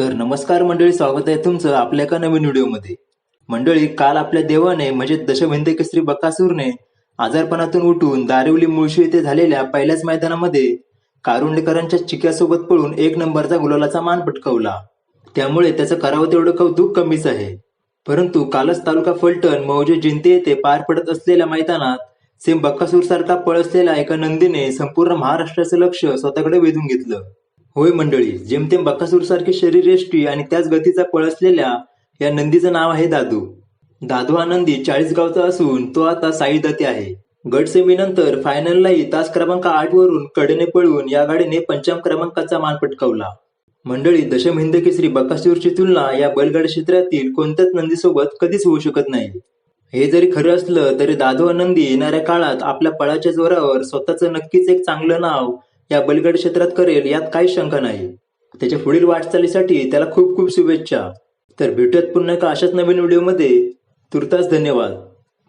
तर नमस्कार मंडळी स्वागत आहे तुमचं आपल्या एका नवीन व्हिडिओमध्ये. मंडळी काल आपल्या देवाने म्हणजे दशभिंद केसरी बकासूरने आजारपणातून उठून दारिवली मुळशी येथे झालेल्या पहिल्याच मैदानामध्ये कारुंडेकरांच्या चिक्यासोबत पळून एक नंबरचा गुलालाचा मान पटकावला. त्यामुळे त्याचं करावं तेवढं कौतुक कमीच आहे. परंतु कालच तालुका फलटण मौजे जिंते येथे पार पडत असलेल्या मैदानात सेम बक्कासूर सारखा पळ असलेल्या एका नंदीने संपूर्ण महाराष्ट्राचं लक्ष स्वतःकडे वेधून घेतलं. होय मंडळी जेमतेम बकासूर सारखी शरीरयष्टी आणि त्याच गतीचा पळ असलेल्या या नंदीचं नाव आहे दादू. दादू हा नंदी चाळीस गावचा असून तो आता साई दत्ते आहे. गट सेमीनंतर फायनललाही तास क्रमांक आठ वरून कडेने पळून या गाडीने पंचम क्रमांकाचा मान पटकावला. मंडळी दशम हिंद केसरी बकासूरची तुलना या बैलगाडी क्षेत्रातील कोणत्याच नंदीसोबत कधीच होऊ शकत नाही. हे जरी खरं असलं तरी दादू आनंदी येणाऱ्या काळात आपल्या पळाच्या जोरावर स्वतःचं नक्कीच एक चांगलं नाव या बलगड क्षेत्रात करेल यात काही शंका नाही. त्याच्या पुढील वाटचालीसाठी त्याला खूप खूप शुभेच्छा. तर भेटूयात पुन्हा एका अशाच नवीन व्हिडिओमध्ये. तुर्तास धन्यवाद.